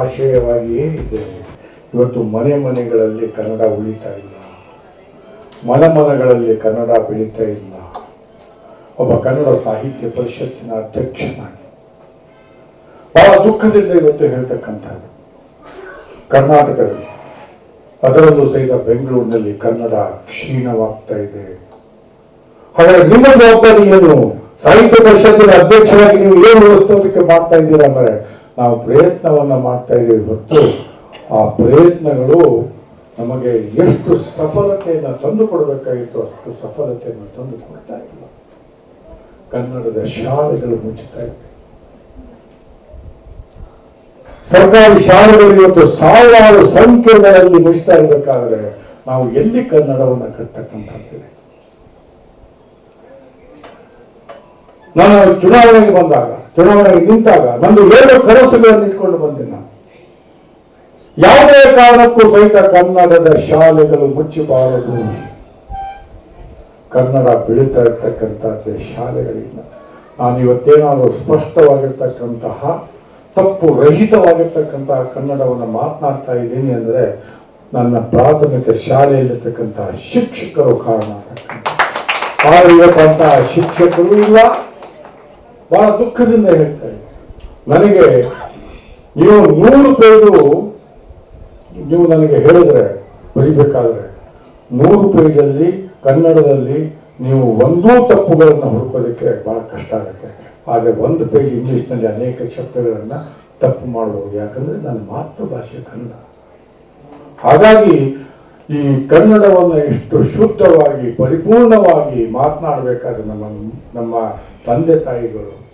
ಆಶಯವಾಗಿಯೇ ಇದ್ದೇವೆ ಇವತ್ತು ಮನೆ ಮನೆಗಳಲ್ಲಿ ಕನ್ನಡ ಉಳಿತಾ ಇಲ್ಲ. ಮನ ಮನಗಳಲ್ಲಿ ಕನ್ನಡ ಬೆಳೀತಾ ಇಲ್ಲ. ಒಬ್ಬ ಕನ್ನಡ ಸಾಹಿತ್ಯ ಪರಿಷತ್ತಿನ ಅಧ್ಯಕ್ಷನಾಗಿ. ಬಹಳ ದುಃಖದಿಂದ ಇವತ್ತು ಹೇಳ್ತಕ್ಕಂಥದ್ದು. ಕರ್ನಾಟಕದಲ್ಲಿ, ಅದರಲ್ಲೂ ಸಹಿತ ಬೆಂಗಳೂರಿನಲ್ಲಿ ಕನ್ನಡ ಕ್ಷೀಣವಾಗ್ತಾ ಇದೆ. ಹಾಗಾದ್ರೆ ನಿಮ್ಮ ಜವಾಬ್ದಾರಿ ಏನು? ಸಾಹಿತ್ಯ ಪರಿಷತ್ತಿನ ಅಧ್ಯಕ್ಷರಾಗಿ ನೀವು ಏನು ವ್ಯವಸ್ಥೆ ಮಾಡ್ತಾ ಇದ್ದೀರಾ ಅಂದ್ರೆ ನಾವು ಪ್ರಯತ್ನವನ್ನು ಮಾಡ್ತಾ ಇದ್ದೀವಿ ಹೊರತು ಆ ಪ್ರಯತ್ನಗಳು ನಮಗೆ ಎಷ್ಟು ಸಫಲತೆಯನ್ನು ತಂದು ಕೊಡಬೇಕಾಗಿತ್ತು ಅಷ್ಟು ಸಫಲತೆಯನ್ನು ತಂದು ಕೊಡ್ತಾ ಇಲ್ಲ. ಕನ್ನಡದ ಶಾಲೆಗಳು ಮುಚ್ಚುತ್ತಾ ಇವೆ. ಸರ್ಕಾರಿ ಶಾಲೆಗಳು ಇವತ್ತು ಸಾವಿರಾರು ಸಂಖ್ಯೆಗಳಲ್ಲಿ ಮುಚ್ಚುತ್ತಾ ಇರಬೇಕಾದ್ರೆ ನಾವು ಎಲ್ಲಿ ಕನ್ನಡವನ್ನು ಕಟ್ಟತಕ್ಕಂಥದ್ದಿದೆ ನಾನು ಚುನಾವಣೆಗೆ ಬಂದಾಗ, ಚುನಾವಣೆಗೆ ನಿಂತಾಗ ನಂದು ಎರಡು ಕನಸುಗಳನ್ನು ಇಟ್ಕೊಂಡು ಬಂದೆ ನಾನು. ಯಾವುದೇ ಕಾರಣಕ್ಕೂ ಸಹಿತ ಕನ್ನಡದ ಶಾಲೆಗಳು ಮುಚ್ಚಬಾರದು. ಕನ್ನಡ ಬೆಳೀತಾ ಇರ್ತಕ್ಕಂಥದ್ದೇ ಶಾಲೆಗಳಿಂದ. ನಾನು ಇವತ್ತೇನಾದರೂ ಸ್ಪಷ್ಟವಾಗಿರ್ತಕ್ಕಂತಹ, ತಪ್ಪು ರಹಿತವಾಗಿರ್ತಕ್ಕಂತಹ ಕನ್ನಡವನ್ನು ಮಾತನಾಡ್ತಾ ಇದ್ದೀನಿ ಅಂದರೆ ನನ್ನ ಪ್ರಾಥಮಿಕ ಶಾಲೆಯಲ್ಲಿರ್ತಕ್ಕಂತಹ ಶಿಕ್ಷಕರು ಕಾರಣ ಆಗ್ತಕ್ಕಂಥ ಶಿಕ್ಷಕರು ಇಲ್ಲ ಬಹಳ ದುಃಖದಿಂದ ಹೇಳ್ತಾರೆ. ನನಗೆ ನೀವು ನೂರು ಪೇಜು ನೀವು ನನಗೆ ಹೇಳಿದ್ರೆ, ಬರಿಬೇಕಾದ್ರೆ, ನೂರು ಪೇಜಲ್ಲಿ ಕನ್ನಡದಲ್ಲಿ ನೀವು ಒಂದೂ ತಪ್ಪುಗಳನ್ನು ಹುಡುಕೋದಕ್ಕೆ ಬಹಳ ಕಷ್ಟ ಆಗುತ್ತೆ. ಆದರೆ ಒಂದು ಪೇಜ್ ಇಂಗ್ಲೀಷ್ನಲ್ಲಿ ಅನೇಕ ಶಬ್ದಗಳನ್ನು ತಪ್ಪು ಮಾಡಬಹುದು ಯಾಕಂದ್ರೆ ನನ್ನ ಮಾತೃಭಾಷೆ ಕನ್ನಡ. ಹಾಗಾಗಿ ಈ ಕನ್ನಡವನ್ನು ಎಷ್ಟು ಶುದ್ಧವಾಗಿ, ಪರಿಪೂರ್ಣವಾಗಿ ಮಾತನಾಡಬೇಕಾದ್ರೆ ನಮ್ಮ ನಮ್ಮ ತಂದೆ ತಾಯಿಗಳು,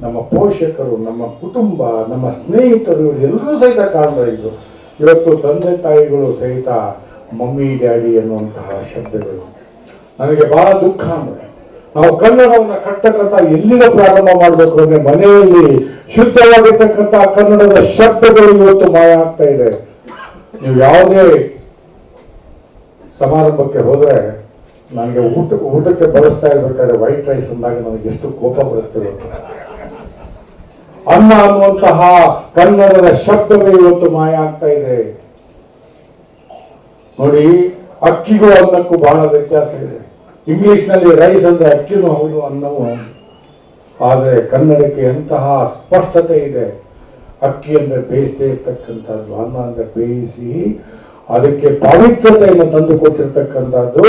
ನಮ್ಮ ಪೋಷಕರು, ನಮ್ಮ ಕುಟುಂಬ, ನಮ್ಮ ಸ್ನೇಹಿತರು, ಎಲ್ಲರೂ ಸಹಿತ ಕಾಣ್ತಾ ಇದ್ರು. ಇವತ್ತು ತಂದೆ ತಾಯಿಗಳು ಸಹಿತ ಮಮ್ಮಿ, ಡ್ಯಾಡಿ ಅನ್ನುವಂತಹ ಶಬ್ದಗಳು. ನನಗೆ ಬಹಳ ದುಃಖ ಅಂದ್ರೆ, ನಾವು ಕನ್ನಡವನ್ನು ಕಟ್ಟಕ್ಕಂಥ ಎಲ್ಲಿಂದ ಪ್ರಾರಂಭ ಮಾಡಬೇಕು ಅಂದ್ರೆ ಮನೆಯಲ್ಲಿ ಶುದ್ಧವಾಗಿರ್ತಕ್ಕಂಥ ಕನ್ನಡದ ಶಬ್ದಗಳು ಇವತ್ತು ಮಾಯ ಆಗ್ತಾ ಇದೆ. ನೀವು ಯಾವುದೇ ಸಮಾರಂಭಕ್ಕೆ ಹೋದ್ರೆ ನನಗೆ ಊಟ, ಊಟಕ್ಕೆ ಬಳಸ್ತಾ ಇರ್ಬೇಕಾದ್ರೆ ವೈಟ್ ರೈಸ್ ಅಂದಾಗ ನನಗೆ ಎಷ್ಟು ಕೋಪ ಬರುತ್ತೆ. ಅನ್ನ ಅನ್ನುವಂತಹ ಕನ್ನಡದ ಶಬ್ದವೇ ಇವತ್ತು ಮಾಯ ಆಗ್ತಾ ಇದೆ. ನೋಡಿ, ಅಕ್ಕಿಗೂ ಅನ್ನಕ್ಕೂ ಬಹಳ ವ್ಯತ್ಯಾಸ ಇದೆ. ಇಂಗ್ಲಿಷ್ನಲ್ಲಿ ರೈಸ್ ಅಂದ್ರೆ ಅಕ್ಕಿನೂ ಹೌದು, ಅನ್ನವೂ ಹೌದು. ಆದರೆ ಕನ್ನಡಕ್ಕೆ ಎಂತಹ ಸ್ಪಷ್ಟತೆ ಇದೆ. ಅಕ್ಕಿ ಅಂದ್ರೆ ಬೇಯಿಸದೇ ಇರ್ತಕ್ಕಂಥದ್ದು, ಅನ್ನ ಅಂದ್ರೆ ಬೇಯಿಸಿ ಅದಕ್ಕೆ ಪವಿತ್ರತೆಯನ್ನು ತಂದು ಕೊಟ್ಟಿರ್ತಕ್ಕಂಥದ್ದು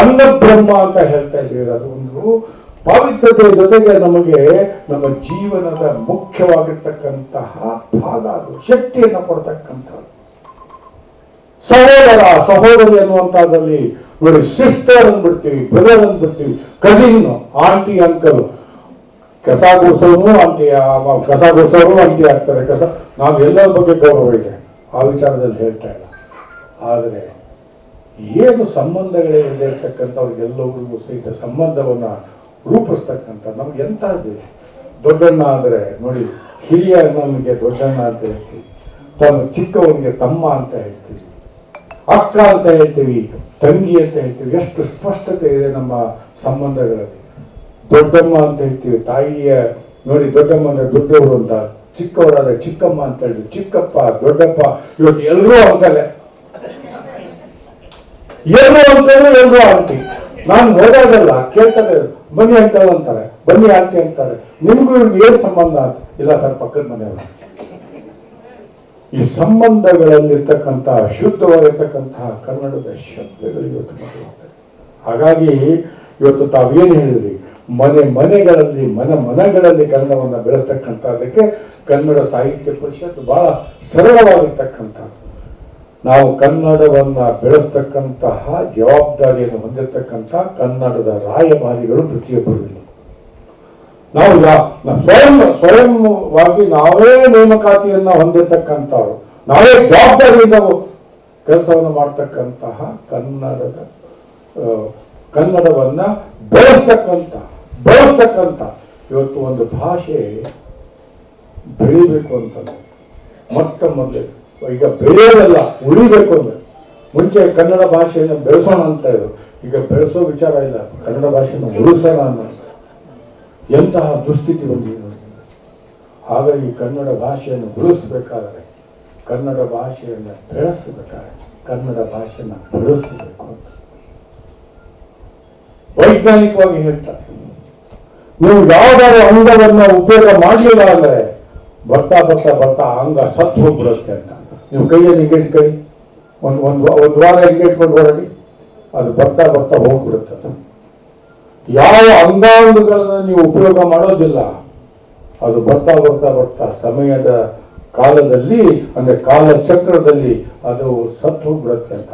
ಅನ್ನ ಬ್ರಹ್ಮ ಅಂತ ಹೇಳ್ತಾ ಇದ್ದೀವಿ. ಅದು ಒಂದು ಪವಿತ್ರತೆ ಜೊತೆಗೆ ನಮಗೆ ನಮ್ಮ ಜೀವನದ ಮುಖ್ಯವಾಗಿರ್ತಕ್ಕಂತಹ ಭಾಗ ಅದು, ಶಕ್ತಿಯನ್ನು ಕೊಡ್ತಕ್ಕಂಥದ್ದು. ಸಹೋದರ, ಸಹೋದರಿ ಅನ್ನುವಂಥದ್ದಲ್ಲಿ ನೋಡಿ ಸಿಸ್ಟರ್ ಅಂದ್ಬಿಡ್ತೀವಿ ಬ್ರದರ್ ಅಂದ್ಬಿಡ್ತೀವಿ ಕಜಿನ್ ಆಂಟಿ ಅಂಕಲ್ ಕಸ ಗುಡಿಸೋನು ಆಂಟಿ ಕಸ ಗುಡಿಸೋರು ಆಂಟಿ ಆಗ್ತಾರೆ. ಕಸ ನಾವು ಎಲ್ಲರ ಬಗ್ಗೆ ಗೌರವ ಇದೆ. ಆ ವಿಚಾರದಲ್ಲಿ ಹೇಳ್ತಾ ಇಲ್ಲ. ಆದರೆ ಏನು ಸಂಬಂಧಗಳೇ ಇಲ್ಲದೆ ಇರ್ತಕ್ಕಂಥವ್ರಿಗೆಲ್ಲರಿಗೂ ಸಹಿತ ಸಂಬಂಧವನ್ನು ರೂಪಿಸ್ತಕ್ಕಂಥ ನಮ್ಗೆ ಎಂತ ಇದೆ ದೊಡ್ಡಣ್ಣ ಆದರೆ ನೋಡಿ, ಹಿರಿಯ ನಮಗೆ ದೊಡ್ಡಣ್ಣ ಅಂತ ಹೇಳ್ತೀವಿ. ತಾನು ಚಿಕ್ಕವನಿಗೆ ತಮ್ಮ ಅಂತ ಹೇಳ್ತೀವಿ. ಅಕ್ಕ ಅಂತ ಹೇಳ್ತೀವಿ, ತಂಗಿ ಅಂತ ಹೇಳ್ತೀವಿ. ಎಷ್ಟು ಸ್ಪಷ್ಟತೆ ಇದೆ ನಮ್ಮ ಸಂಬಂಧಗಳಲ್ಲಿ. ದೊಡ್ಡಮ್ಮ ಅಂತ ಹೇಳ್ತೀವಿ, ತಾಯಿಯ, ನೋಡಿ, ದೊಡ್ಡಮ್ಮ ಅಂದ್ರೆ ದೊಡ್ಡವರು ಅಂತ ಚಿಕ್ಕವರಾದ ಚಿಕ್ಕಮ್ಮ ಅಂತ ಹೇಳಿ ಚಿಕ್ಕಪ್ಪ, ದೊಡ್ಡಪ್ಪ, ಇವತ್ತು ಎಲ್ಲರೂ ಅಂಕಲೆ ಎಲ್ಲರೂ ಅಂಕಲು ಎಲ್ಲರೂ ಆಂಟಿ. ನಾನು ನೋಡೋದಲ್ಲ ಕೇಳ್ತಾರೆ, ಬನ್ನಿ ಅಂಕಲ್ ಅಂತಾರೆ, ಬನ್ನಿ ಆಂಟಿ ಅಂತಾರೆ. ನಿಮಗೂ ಇವ್ರಿಗೆ ಏನ್ ಸಂಬಂಧ? ಇಲ್ಲ ಸರ್, ಪಕ್ಕದ ಮನೆಯವರು. ಈ ಸಂಬಂಧಗಳಲ್ಲಿರ್ತಕ್ಕಂತಹ ಶುದ್ಧವಾಗಿರ್ತಕ್ಕಂತಹ ಕನ್ನಡದ ಶಬ್ದಗಳು ಇವತ್ತು ಹಾಗಾಗಿ ಇವತ್ತು ತಾವೇನು ಹೇಳಿದ್ರಿ? ಮನೆ ಮನೆಗಳಲ್ಲಿ, ಮನ ಮನಗಳಲ್ಲಿ ಕನ್ನಡವನ್ನು ಬೆಳೆಸ್ತಕ್ಕಂಥದ್ದಕ್ಕೆ ಕನ್ನಡ ಸಾಹಿತ್ಯ ಪರಿಷತ್ ಬಹಳ ಸರಳವಾಗಿರ್ತಕ್ಕಂಥದ್ದು. ನಾವು ಕನ್ನಡವನ್ನು ಬೆಳೆಸ್ತಕ್ಕಂತಹ ಜವಾಬ್ದಾರಿಯನ್ನು ಹೊಂದಿರತಕ್ಕಂಥ ಕನ್ನಡದ ರಾಯಭಾರಿಗಳು ಪ್ರತಿಯೊಬ್ಬರು ಇಲ್ಲ. ನಾವು ಸ್ವಯಂ, ಸ್ವಯಂವಾಗಿ ನಾವೇ ನೇಮಕಾತಿಯನ್ನ ಹೊಂದಿರತಕ್ಕಂಥವ್ರು ನಾವೇ ಜವಾಬ್ದಾರಿಯಿಂದ ಕೆಲಸವನ್ನು ಮಾಡ್ತಕ್ಕಂತಹ ಕನ್ನಡದ ಕನ್ನಡವನ್ನು ಕನ್ನಡವನ್ನ ಬೆಳೆಸ್ತಕ್ಕಂಥ ಬೆಳೆಸ್ತಕ್ಕಂಥ ಇವತ್ತು ಒಂದು ಭಾಷೆ ಬೆಳಿಬೇಕು ಅಂತಂದ್ರೆ ಮೊಟ್ಟ ಮೊದಲೇ ಈಗ ಬೆಳೆಯೋದಲ್ಲ, ಉಳಿಬೇಕು ಅಂದ್ರೆ. ಮುಂಚೆ ಕನ್ನಡ ಭಾಷೆಯನ್ನು ಬೆಳೆಸೋಣ ಅಂತ ಇದ್ರು. ಈಗ ಬೆಳೆಸೋ ವಿಚಾರ ಇಲ್ಲ. ಕನ್ನಡ ಭಾಷೆಯನ್ನು ಉಳಿಸೋಣ ಅನ್ನೋ ಎಂತಹ ದುಸ್ಥಿತಿ ಬಂದಿದೆ. ಹಾಗಾಗಿ ಕನ್ನಡ ಭಾಷೆಯನ್ನು ಉಳಿಸ್ಬೇಕಾದ್ರೆ ಕನ್ನಡ ಭಾಷೆಯನ್ನು ಬೆಳೆಸಬೇಕಾದ್ರೆ ಕನ್ನಡ ಭಾಷೆಯನ್ನು ಬೆಳೆಸಬೇಕು ಅಂತ. ವೈಜ್ಞಾನಿಕವಾಗಿ ಹೇಳ್ತಾರೆ ನೀವು ಯಾವ್ದಾದ್ರು ಅಂಗವನ್ನು ಉಪಯೋಗ ಮಾಡಲಿಲ್ಲ ಅಂದ್ರೆ ಬರ್ತಾ ಬರ್ತಾ ಬರ್ತಾ ಅಂಗ ಸತ್ತು ಹೋಗ್ಬಿಡುತ್ತೆ ಅಂತ. ನೀವು ಕೈಯಲ್ಲಿ ಹಿಂಗೆ ಇಟ್ಕೊಳ್ಳಿ ಒಂದು ಒಂದು ಒಂದು ವಾರ ಹಿಂಗೆ ಇಟ್ಕೊಂಡು ಹೊರಡಿ. ಅದು ಬರ್ತಾ ಬರ್ತಾ ಹೋಗ್ಬಿಡುತ್ತೆ ಯಾವ ಅಂಗಾಂಗಗಳನ್ನ ನೀವು ಉಪಯೋಗ ಮಾಡೋದಿಲ್ಲ. ಅದು ಬರ್ತಾ ಬರ್ತಾ ಬರ್ತಾ ಸಮಯದ ಕಾಲದಲ್ಲಿ, ಅಂದ್ರೆ ಕಾಲ ಚಕ್ರದಲ್ಲಿ ಅದು ಸತ್ತು ಹೋಗ್ಬಿಡುತ್ತೆ ಅಂತ.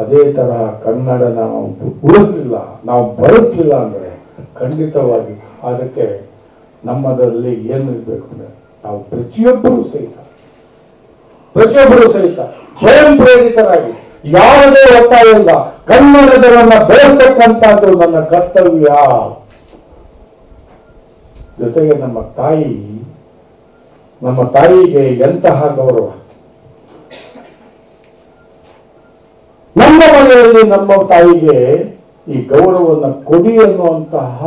ಅದೇ ತರಹ ಕನ್ನಡ ನಾವು ಉಳಿಸ್ಲಿಲ್ಲ. ನಾವು ಬಳಸಲಿಲ್ಲ ಅಂದ್ರೆ ಖಂಡಿತವಾಗಿ ಅದಕ್ಕೆ ನಮ್ಮದರಲ್ಲಿ ಏನು ಇರಬೇಕು ಅಂದರೆ ನಾವು ಪ್ರತಿಯೊಬ್ಬರೂ ಸಹಿತ ಪ್ರತಿಯೊಬ್ಬರು ಸಹಿತ ಸ್ವಯಂ ಪ್ರೇರಿತರಾಗಿ ಯಾವುದೇ ಒತ್ತಾಯ ಇಲ್ಲ ಕನ್ನಡದವನ್ನ ಬೆಳೆಸ್ತಕ್ಕಂಥದ್ದು ನನ್ನ ಕರ್ತವ್ಯ. ಜೊತೆಗೆ ನಮ್ಮ ತಾಯಿ, ನಮ್ಮ ತಾಯಿಗೆ ಎಂತಹ ಗೌರವ. ನಮ್ಮ ಮನೆಯಲ್ಲಿ ನಮ್ಮ ತಾಯಿಗೆ ಈ ಗೌರವವನ್ನು ಕೊಡಿ ಅನ್ನುವಂತಹ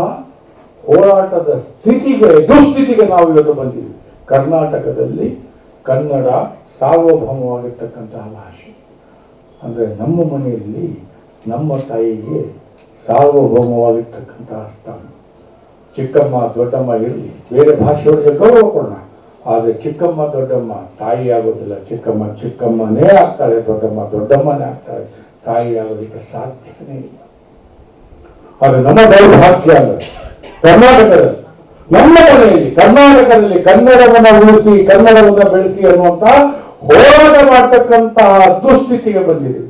ಹೋರಾಟದ ಸ್ಥಿತಿಗೆ, ದುಸ್ಥಿತಿಗೆ ನಾವು ಇವತ್ತು ಬಂದಿದ್ದೀವಿ. ಕರ್ನಾಟಕದಲ್ಲಿ ಕನ್ನಡ ಸಾರ್ವಭೌಮವಾಗಿರ್ತಕ್ಕಂತಹ ಭಾಷೆ. ಅಂದರೆ ನಮ್ಮ ಮನೆಯಲ್ಲಿ ನಮ್ಮ ತಾಯಿಗೆ ಸಾರ್ವಭೌಮವಾಗಿರ್ತಕ್ಕಂತಹ ಸ್ಥಾನ. ಚಿಕ್ಕಮ್ಮ, ದೊಡ್ಡಮ್ಮ ಇರಲಿ, ಬೇರೆ ಭಾಷೆಯವರಿಗೆ ಗೌರವ ಕೊಡೋಣ. ಆದರೆ ಚಿಕ್ಕಮ್ಮ, ದೊಡ್ಡಮ್ಮ ತಾಯಿ ಆಗೋದಿಲ್ಲ. ಚಿಕ್ಕಮ್ಮ ಚಿಕ್ಕಮ್ಮನೇ ಆಗ್ತಾರೆ, ದೊಡ್ಡಮ್ಮ ದೊಡ್ಡಮ್ಮನೇ ಆಗ್ತಾಳೆ ತಾಯಿ ಆಗೋದಕ್ಕೆ ಸಾಧ್ಯವೇ ಇಲ್ಲ. ಆದರೆ ನಮ್ಮ ದೌರ್ಭಾಗ್ಯ ಅಂದರೆ ಕರ್ನಾಟಕದಲ್ಲಿ. ನಮ್ಮ ಮನೆಯಲ್ಲಿ ಕರ್ನಾಟಕದಲ್ಲಿ ಕನ್ನಡವನ್ನು ಉಳಿಸಿ, ಕನ್ನಡವನ್ನು ಬೆಳೆಸಿ ಅನ್ನುವಂತ ಹೋರಾಟ ಮಾಡ್ತಕ್ಕಂತಹ ದುಸ್ಥಿತಿಗೆ ಬಂದಿದೆ.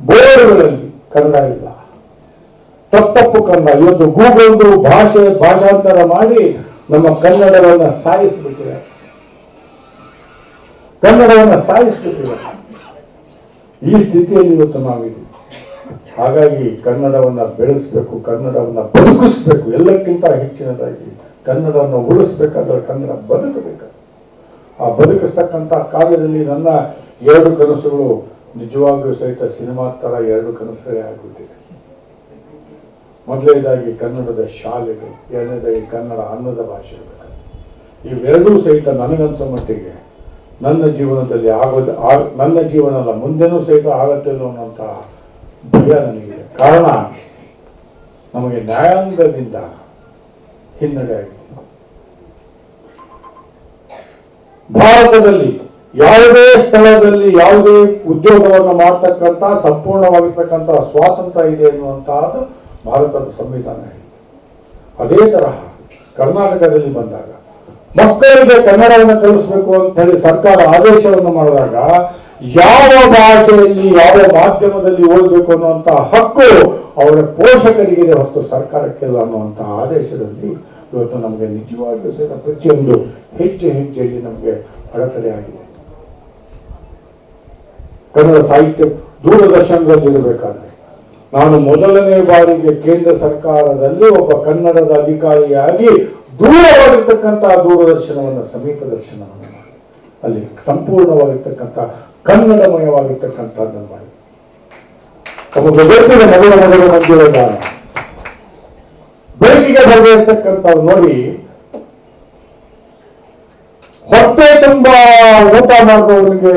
ಬೋರ್ಡ್ಗಳಲ್ಲಿ ಕನ್ನಡ ಇಲ್ಲ. ತಪ್ಪು ಕನ್ನಡ. ಇವತ್ತು ಗೂಗಲ್ದು ಭಾಷೆ, ಭಾಷಾಂತರ ಮಾಡಿ ನಮ್ಮ ಕನ್ನಡವನ್ನು ಸಾಯಿಸ್ಬಿಟ್ಟಿದೆ. ಕನ್ನಡವನ್ನು ಸಾಯಿಸ್ಬಿಟ್ಟಿದೆ. ಈ ಸ್ಥಿತಿಯಲ್ಲಿ ಇವತ್ತು ನಾವಿದ್ದೀವಿ. ಹಾಗಾಗಿ ಕನ್ನಡವನ್ನ ಬೆಳೆಸಬೇಕು, ಕನ್ನಡವನ್ನ ಬದುಕಿಸ್ಬೇಕು, ಎಲ್ಲಕ್ಕಿಂತ ಹೆಚ್ಚಿನದಾಗಿ ಕನ್ನಡವನ್ನು ಉಳಿಸ್ಬೇಕಾದ್ರೆ ಕನ್ನಡ ಬದುಕಬೇಕು. ಆ ಬದುಕಿಸ್ತಕ್ಕಂಥ ಕಾಲದಲ್ಲಿ ನನ್ನ ಎರಡು ಕನಸುಗಳು ನಿಜವಾಗ್ಲೂ ಸಹಿತ ಸಿನಿಮಾ ಥರ ಎರಡು ಕನಸುಗಳೇ ಆಗುತ್ತಿದೆ ಮೊದಲನೇದಾಗಿ ಕನ್ನಡದ ಶಾಲೆಗಳು, ಎರಡನೇದಾಗಿ ಕನ್ನಡ ಅನ್ನದ ಭಾಷೆ ಇವೆರಡೂ ಸಹಿತ ನನಗನ್ಸೋ ಮಟ್ಟಿಗೆ ನನ್ನ ಜೀವನದಲ್ಲಿ ಆಗೋದು ನನ್ನ ಜೀವನ ಮುಂದೆನೂ ಸಹಿತ ಆಗತ್ತಿಲ್ಲ ಅನ್ನುವಂಥ ಕಾರಣ, ನಮಗೆ ನ್ಯಾಯಾಂಗದಿಂದ ಹಿನ್ನಡೆ ಆಗಿದೆ ಭಾರತದಲ್ಲಿ ಯಾವುದೇ ಸ್ಥಳದಲ್ಲಿ ಯಾವುದೇ ಉದ್ಯೋಗವನ್ನು ಮಾಡ್ತಕ್ಕಂಥ, ಸಂಪೂರ್ಣವಾಗಿರ್ತಕ್ಕಂಥ ಸ್ವಾತಂತ್ರ್ಯ ಇದೆ ಎನ್ನುವಂತಹದ್ದು ಭಾರತದ ಸಂವಿಧಾನ ಆಗಿದೆ ಅದೇ ತರಹ ಕರ್ನಾಟಕದಲ್ಲಿ ಬಂದಾಗ ಮಕ್ಕಳಿಗೆ ಕನ್ನಡವನ್ನು ಕಲಿಸಬೇಕು ಅಂತ ಹೇಳಿ ಸರ್ಕಾರ ಆದೇಶವನ್ನು ಮಾಡಿದಾಗ ಯಾವ ಭಾಷೆಯಲ್ಲಿ ಯಾವ ಮಾಧ್ಯಮದಲ್ಲಿ ಓದಬೇಕು ಅನ್ನುವಂತಹ ಹಕ್ಕು ಅವರ ಪೋಷಕರಿಗಿದೆ ಹೊರತು ಸರ್ಕಾರಕ್ಕಿಲ್ಲ ಅನ್ನುವಂತಹ ಆದೇಶದಲ್ಲಿ ಇವತ್ತು ನಮಗೆ ನಿಜವಾಗಿಯೂ ಸಹಿತ ಪ್ರತಿಯೊಂದು ಹೆಚ್ಚು ಹೆಚ್ಚೆಯಲ್ಲಿ ನಮಗೆ ಅಡೆತಡೆ ಆಗಿದೆ. ಕನ್ನಡ ಸಾಹಿತ್ಯ ದೂರದರ್ಶನದಲ್ಲಿ ಇರಬೇಕಾದ್ರೆ, ನಾನು ಮೊದಲನೇ ಬಾರಿಗೆ ಕೇಂದ್ರ ಸರ್ಕಾರದಲ್ಲಿ ಒಬ್ಬ ಕನ್ನಡದ ಅಧಿಕಾರಿಯಾಗಿ ದೂರವಾಗಿರ್ತಕ್ಕಂತಹ ದೂರದರ್ಶನವನ್ನು, ಸಮೀಪ ದರ್ಶನವನ್ನು, ಅಲ್ಲಿ ಸಂಪೂರ್ಣವಾಗಿರ್ತಕ್ಕಂಥ ಕನ್ನಡಮಯವಾಗಿರ್ತಕ್ಕಂಥದ್ದನ್ನು ಮಾಡಿ ನಮ್ಮ ಜಗತ್ತಿನ ಮೊದಲ ಮೊದಲ ಗಾನ ಬೆಳಕಿಗೆ ಬರದೇ ಇರ್ತಕ್ಕಂಥದ್ದು ನೋಡಿ, ಹೊಟ್ಟೆ ತುಂಬಾ ಊಟ ಮಾಡಿದವನಿಗೆ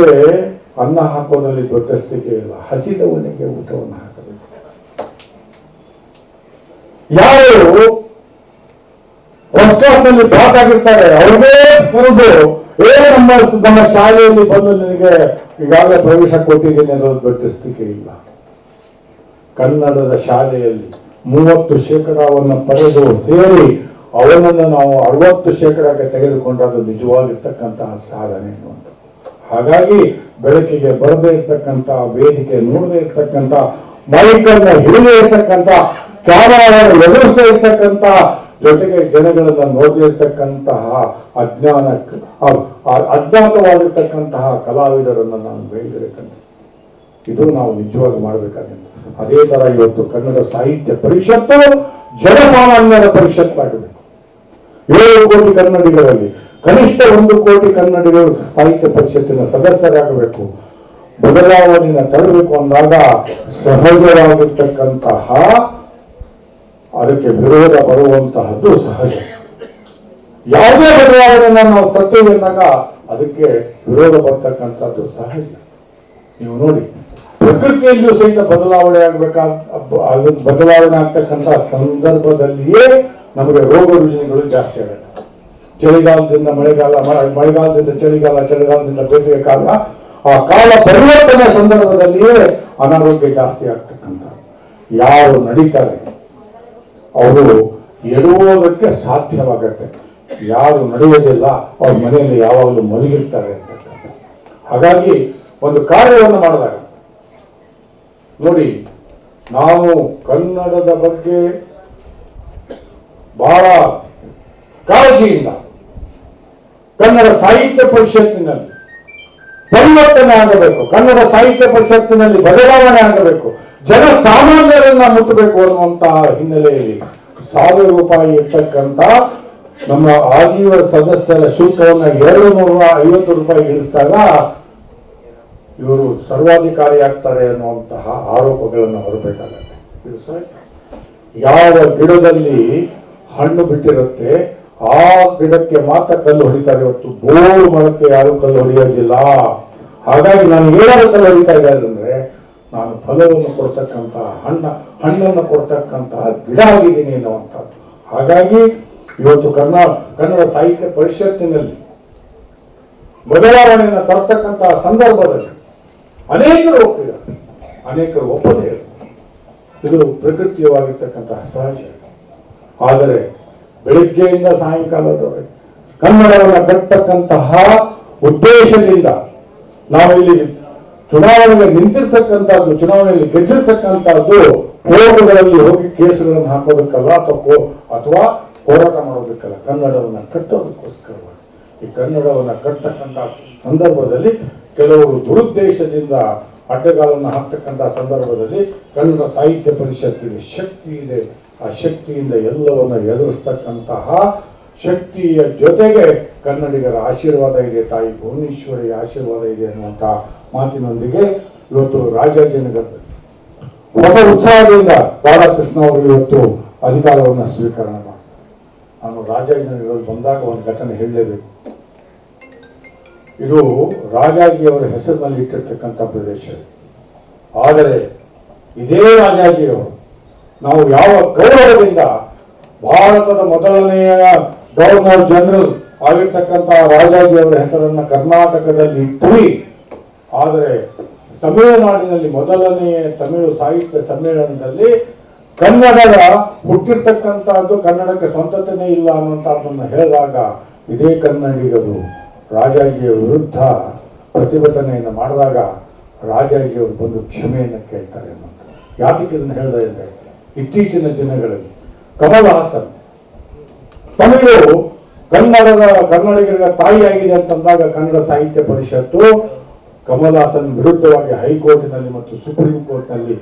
ಅನ್ನ ಹಾಕೋದ್ರಲ್ಲಿ ದೊಡ್ಡಸ್ತಿಕೆ ಇಲ್ಲ. ಹಸಿದವನಿಗೆ ಊಟವನ್ನು ಹಾಕಬೇಕು. ಯಾರು ಕ್ಲಾಸ್ನಲ್ಲಿ ಪಾಸ್ ಆಗಿರ್ತಾರೆ ಅವರಿಗೆ ಕರೆದು ಏ ನಮ್ಮ ನಮ್ಮ ಶಾಲೆಯಲ್ಲಿ ಬಂದು ನಿನಗೆ ಈಗಾಗಲೇ ಪ್ರವೇಶ ಕೊಟ್ಟಿದ್ದೀನಿ ಅನ್ನೋದು ದೊಡ್ಡಸ್ತಿಕೆ ಇಲ್ಲ. ಕನ್ನಡದ ಶಾಲೆಯಲ್ಲಿ ಮೂವತ್ತು ಶೇಕಡಾವನ್ನು ಪಡೆದು ಸೇರಿ ಅವನನ್ನು ನಾವು ಅರವತ್ತು ಶೇಕಡಕ್ಕೆ ತೆಗೆದುಕೊಂಡಾಗ ನಿಜವಾಗಿರ್ತಕ್ಕಂತಹ ಸಾಧನೆ ಅನ್ನುವಂಥ ಹಾಗಾಗಿ ಬೆಳಕಿಗೆ ಬರದೇ ಇರ್ತಕ್ಕಂಥ, ವೇದಿಕೆ ನೋಡದೇ ಇರ್ತಕ್ಕಂಥ, ಮೈಕನ್ನು ಹಿಡಿದೇ ಇರ್ತಕ್ಕಂಥ, ಕ್ಯಾಮರಾವನ್ನು ಎದುರಿಸದೇ ಇರ್ತಕ್ಕಂಥ ಜೊತೆಗೆ ಜನಗಳನ್ನ ನೋಡಿರ್ತಕ್ಕಂತಹ ಅಜ್ಞಾನ ಅಜ್ಞಾತವಾಗಿರ್ತಕ್ಕಂತಹ ಕಲಾವಿದರನ್ನ ನಾನು ಬೆಳೆದಿರತಕ್ಕಂಥ ಇದು ನಾವು ನಿಜವಾಗಿ ಮಾಡಬೇಕಾದಂತ ಅದೇ ತರ ಇವತ್ತು ಕನ್ನಡ ಸಾಹಿತ್ಯ ಪರಿಷತ್ತು ಜನಸಾಮಾನ್ಯರ ಪರಿಷತ್ತಾಗಬೇಕು ಏಳು ಕೋಟಿ ಕನ್ನಡಿಗರಲ್ಲಿ, ಕನಿಷ್ಠ ಒಂದು ಕೋಟಿ ಕನ್ನಡಿಗರು ಸಾಹಿತ್ಯ ಪರಿಷತ್ತಿನ ಸದಸ್ಯರಾಗಬೇಕು. ಬದಲಾವಣೆಯನ್ನು ತರಬೇಕು ಅಂದಾಗ ಸಹಜವಾಗಿರ್ತಕ್ಕಂತಹ ಅದಕ್ಕೆ ವಿರೋಧ ಬರುವಂತಹದ್ದು ಸಹಜ. ಯಾವುದೇ ಬದಲಾವಣೆಯನ್ನು ನಾವು ತತ್ವ ಅಂದಾಗ ಅದಕ್ಕೆ ವಿರೋಧ ಬರ್ತಕ್ಕಂಥದ್ದು ಸಹಜ. ನೀವು ನೋಡಿ ಪ್ರಕೃತಿಯಲ್ಲೂ ಸಹಿತ ಬದಲಾವಣೆ ಆಗಬೇಕಾದ ಬದಲಾವಣೆ ಆಗ್ತಕ್ಕಂಥ ಸಂದರ್ಭದಲ್ಲಿಯೇ ನಮಗೆ ರೋಗ ರುಜಿನಗಳು ಜಾಸ್ತಿ ಆಗುತ್ತೆ. ಚಳಿಗಾಲದಿಂದ ಮಳೆಗಾಲ ಮಳೆಗಾಲದಿಂದ ಚಳಿಗಾಲ, ಚಳಿಗಾಲದಿಂದ ಬೇಸಿಗೆ ಕಾಲ, ಆ ಕಾಲ ಪರಿವರ್ತನೆ ಸಂದರ್ಭದಲ್ಲಿಯೇ ಅನಾರೋಗ್ಯ ಜಾಸ್ತಿ ಆಗ್ತಕ್ಕಂಥ ಯಾರು ನಡೀತಾರೆ? ಅವರು ಎಡುವುದಕ್ಕೆ ಸಾಧ್ಯವಾಗತ್ತೆ. ಯಾರು ನಡೆಯೋದಿಲ್ಲ ಅವ್ರ ಮನೆಯಲ್ಲಿ ಯಾವಾಗಲೂ ಮಲಗಿರ್ತಾರೆ ಅಂತ ಹಾಗಾಗಿ ಒಂದು ಕಾರ್ಯವನ್ನು ಮಾಡಿದಾಗ, ನೋಡಿ, ನಾವು ಕನ್ನಡದ ಬಗ್ಗೆ ಬಹಳ ಕಾಳಜಿಯಿಂದ ಕನ್ನಡ ಸಾಹಿತ್ಯ ಪರಿಷತ್ತಿನಲ್ಲಿ ಪರಿವರ್ತನೆ ಆಗಬೇಕು. ಕನ್ನಡ ಸಾಹಿತ್ಯ ಪರಿಷತ್ತಿನಲ್ಲಿ ಬದಲಾವಣೆ ಆಗಬೇಕು. ಜನ ಸಾಮಾನ್ಯರನ್ನ ಮುಟ್ಟಬೇಕು ಅನ್ನುವಂತಹ ಹಿನ್ನೆಲೆಯಲ್ಲಿ ಸಾವಿರ ರೂಪಾಯಿ ಇರ್ತಕ್ಕಂಥ ನಮ್ಮ ಆಜೀವ ಸದಸ್ಯರ ಶುಲ್ಕವನ್ನು ಎರಡು ನೂರ ಐವತ್ತು ರೂಪಾಯಿ ಇಳಿಸಿದಾಗ ಇವರು ಸರ್ವಾಧಿಕಾರಿ ಆಗ್ತಾರೆ ಅನ್ನುವಂತಹ ಆರೋಪಗಳನ್ನು ಹೊರಬೇಕಾಗತ್ತೆ. ಇದು ಯಾವ ಗಿಡದಲ್ಲಿ ಹಣ್ಣು ಬಿಟ್ಟಿರುತ್ತೆ ಆ ಗಿಡಕ್ಕೆ ಮಾತ್ರ ಕಲ್ಲು ಹೊಡಿತಾರೆ ಇವತ್ತು ಬೋಳು ಮರಕ್ಕೆ ಯಾರು ಕಲ್ಲು ಹೊಡೆಯೋದಿಲ್ಲ. ಹಾಗಾಗಿ ನಾನು ಏನಾದ್ರು ಕಲ್ಲು ಹೊಡಿತಾ ಇದ್ದಾರೆ ಅಂದ್ರೆ ನಾನು ಫಲವನ್ನು ಕೊಡ್ತಕ್ಕಂತಹ ಹಣ್ಣ, ಹಣ್ಣನ್ನು ಕೊಡ್ತಕ್ಕಂತಹ ಗಿಡ ಆಗಿದ್ದೀನಿ ಅನ್ನುವಂಥದ್ದು ಹಾಗಾಗಿ ಇವತ್ತು ಕನ್ನಡ ಕನ್ನಡ ಸಾಹಿತ್ಯ ಪರಿಷತ್ತಿನಲ್ಲಿ ಬದಲಾವಣೆಯನ್ನು ತರ್ತಕ್ಕಂತಹ ಸಂದರ್ಭದಲ್ಲಿ ಅನೇಕರು ಒಪ್ಪಿದ್ದಾರೆ. ಅನೇಕರು ಒಪ್ಪದೇ ಇದು ಪ್ರಕೃತಿಯವಾಗಿರ್ತಕ್ಕಂತಹ ಸಹಜ. ಆದರೆ ಬೆಳಿಗ್ಗೆಯಿಂದ ಸಾಯಂಕಾಲದವರೆಗೆ ಕನ್ನಡವನ್ನು ಕಟ್ಟತಕ್ಕಂತಹ ಉದ್ದೇಶದಿಂದ ನಾವು ಇಲ್ಲಿ ಚುನಾವಣೆಗೆ ನಿಂತಿರ್ತಕ್ಕಂಥದ್ದು, ಚುನಾವಣೆಯಲ್ಲಿ ಗೆದ್ದಿರ್ತಕ್ಕಂಥದ್ದು ಕೋರ್ಟ್ಗಳಲ್ಲಿ ಹೋಗಿ ಕೇಸುಗಳನ್ನು ಹಾಕೋದಕ್ಕಲ್ಲ ಅಥವಾ ಅಥವಾ ಹೋರಾಟ ಮಾಡೋದಕ್ಕಲ್ಲ? ಕನ್ನಡವನ್ನು ಕಟ್ಟೋದಕ್ಕೋಸ್ಕರವಾಗಿ. ಈ ಕನ್ನಡವನ್ನು ಕಟ್ಟಕ್ಕಂಥ ಸಂದರ್ಭದಲ್ಲಿ ಕೆಲವರು ದುರುದ್ದೇಶದಿಂದ ಅಡ್ಡಗಾಲನ್ನು ಹಾಕ್ತಕ್ಕಂಥ ಸಂದರ್ಭದಲ್ಲಿ ಕನ್ನಡ ಸಾಹಿತ್ಯ ಪರಿಷತ್ತಿಗೆ ಶಕ್ತಿ ಇದೆ. ಆ ಶಕ್ತಿಯಿಂದ ಎಲ್ಲವನ್ನು ಎದುರಿಸ್ತಕ್ಕಂತಹ ಶಕ್ತಿಯ ಜೊತೆಗೆ ಕನ್ನಡಿಗರ ಆಶೀರ್ವಾದ ಇದೆ, ತಾಯಿ ಭುವನೇಶ್ವರಿಯ ಆಶೀರ್ವಾದ ಇದೆ ಅನ್ನುವಂಥ ಮಾತಿನೊಂದಿಗೆ ಇವತ್ತು ರಾಜಾಜನಗರ ಹೊಸ ಉತ್ಸಾಹದಿಂದ ಬಾಲಕೃಷ್ಣ ಅವರು ಇವತ್ತು ಅಧಿಕಾರವನ್ನು ಸ್ವೀಕರಣೆ ಮಾಡ್ತಾರೆ. ನಾನು ರಾಜಾಜಿನಗರದಲ್ಲಿ ಬಂದಾಗ ಒಂದು ಘಟನೆ ಹೇಳಲೇಬೇಕು. ಇದು ರಾಜಾಜಿಯವರ ಹೆಸರಿನಲ್ಲಿ ಇಟ್ಟಿರ್ತಕ್ಕಂಥ ಪ್ರದೇಶ. ಆದರೆ ಇದೇ ರಾಜಾಜಿಯವರು ನಾವು ಯಾವ ಗೌರವದಿಂದ ಭಾರತದ ಮೊದಲನೆಯ ಗವರ್ನರ್ ಜನರಲ್ ಆಗಿರ್ತಕ್ಕಂಥ ರಾಜಾಜಿಯವರ ಹೆಸರನ್ನು ಕರ್ನಾಟಕದಲ್ಲಿ ಇಟ್ಟು ಆದರೆ ತಮಿಳುನಾಡಿನಲ್ಲಿ ಮೊದಲನೆಯ ತಮಿಳು ಸಾಹಿತ್ಯ ಸಮ್ಮೇಳನದಲ್ಲಿ ಕನ್ನಡದ ಹುಟ್ಟಿರ್ತಕ್ಕಂಥದ್ದು ಕನ್ನಡಕ್ಕೆ ಸ್ವಂತತನೇ ಇಲ್ಲ ಅನ್ನುವಂಥದ್ದನ್ನು ಹೇಳಿದಾಗ ಇದೇ ಕನ್ನಡಿಗರು ರಾಜಾಜಿಯ ವಿರುದ್ಧ ಪ್ರತಿಭಟನೆಯನ್ನು ಮಾಡಿದಾಗ ರಾಜಾಜಿಯವರು ಬಂದು ಕ್ಷಮೆಯನ್ನು ಕೇಳ್ತಾರೆ ಯಾತಕ್ಕೆ ಇದನ್ನು ಹೇಳಿದೆ ಇದ್ದಾರೆ ಇತ್ತೀಚಿನ ದಿನಗಳಲ್ಲಿ ಕಮಲ್ ಹಾಸನ್ ತಮಿಳು ಕನ್ನಡದ ಕನ್ನಡಿಗರ ತಾಯಿಯಾಗಿದೆ ಅಂತಂದಾಗ ಕನ್ನಡ ಸಾಹಿತ್ಯ ಪರಿಷತ್ತು ಕಮಲ್ ಹಾಸನ್ ವಿರುದ್ಧವಾಗಿ ಹೈಕೋರ್ಟ್ನಲ್ಲಿ ಮತ್ತು ಸುಪ್ರೀಂ ಕೋರ್ಟ್ನಲ್ಲಿ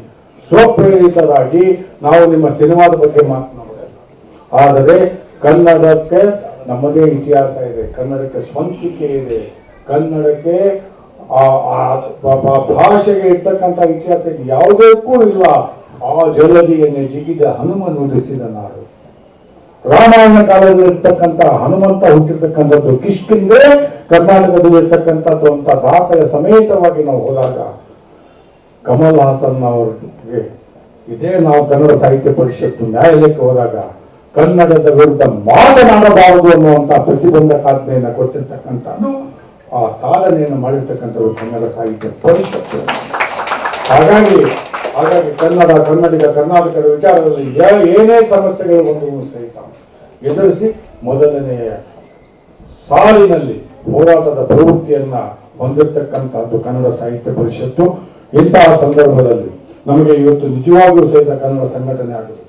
ಸ್ವಪ್ರೇರಿತರಾಗಿ ನಾವು ನಿಮ್ಮ ಸಿನಿಮಾದ ಬಗ್ಗೆ ಮಾತನಾಡೋದಿಲ್ಲ ಆದರೆ ಕನ್ನಡಕ್ಕೆ ನಮ್ಮದೇ ಇತಿಹಾಸ ಇದೆ. ಕನ್ನಡಕ್ಕೆ ಸ್ವಂತಿಕೆ ಇದೆ. ಕನ್ನಡಕ್ಕೆ ಆ- ಭಾಷೆಗೆ ಇರ್ತಕ್ಕಂಥ ಇತಿಹಾಸ ಯಾವುದಕ್ಕೂ ಇಲ್ಲ. ಆ ಜಲದಿಯನ್ನೇ ಜಿಗಿದ ಹನುಮ ನುಡಿಸಿದ ನಾಡು. ರಾಮಾಯಣ ಕಾಲದಲ್ಲಿ ಇರ್ತಕ್ಕಂಥ ಹನುಮಂತ ಹುಟ್ಟಿರ್ತಕ್ಕಂಥದ್ದು ಕಿಷ್ಕಿಂದೆ ಕರ್ನಾಟಕದಲ್ಲಿ ಇರ್ತಕ್ಕಂಥದ್ದು ಅಂತ ದಾಖಲೆ ಸಮೇತವಾಗಿ ನಾವು ಹೋದಾಗ ಕಮಲ್ ಹಾಸನ್ ಅವರಿಗೆ ಇದೇ ನಾವು ಕನ್ನಡ ಸಾಹಿತ್ಯ ಪರಿಷತ್ತು ನ್ಯಾಯಾಲಯಕ್ಕೆ ಹೋದಾಗ ಕನ್ನಡದ ವಿರುದ್ಧ ಮಾತನಾಡಬಾರದು ಅನ್ನುವಂಥ ಪ್ರತಿಬಂಧಕಾಜ್ಞೆಯನ್ನು ಕೊಟ್ಟಿರ್ತಕ್ಕಂಥದ್ದು ಆ ಸಾಧನೆಯನ್ನು ಮಾಡಿರ್ತಕ್ಕಂಥದ್ದು ಕನ್ನಡ ಸಾಹಿತ್ಯ ಪರಿಷತ್ತು. ಹಾಗಾಗಿ ಹಾಗಾಗಿ ಕನ್ನಡ, ಕನ್ನಡಿಗ, ಕರ್ನಾಟಕದ ವಿಚಾರದಲ್ಲಿ ಏನೇ ಸಮಸ್ಯೆಗಳು ಬಂದರೂ ಸಹಿತ ಎದುರಿಸಿ ಮೊದಲನೆಯ ಸಾಲಿನಲ್ಲಿ ಹೋರಾಟದ ಪ್ರವೃತ್ತಿಯನ್ನ ಹೊಂದಿರತಕ್ಕಂಥದ್ದು ಕನ್ನಡ ಸಾಹಿತ್ಯ ಪರಿಷತ್ತು. ಇಂತಹ ಸಂದರ್ಭದಲ್ಲಿ ನಮಗೆ ಇವತ್ತು ನಿಜವಾಗಲೂ ಸಹಿತ ಕನ್ನಡ ಸಂಘಟನೆ ಆಗುತ್ತೆ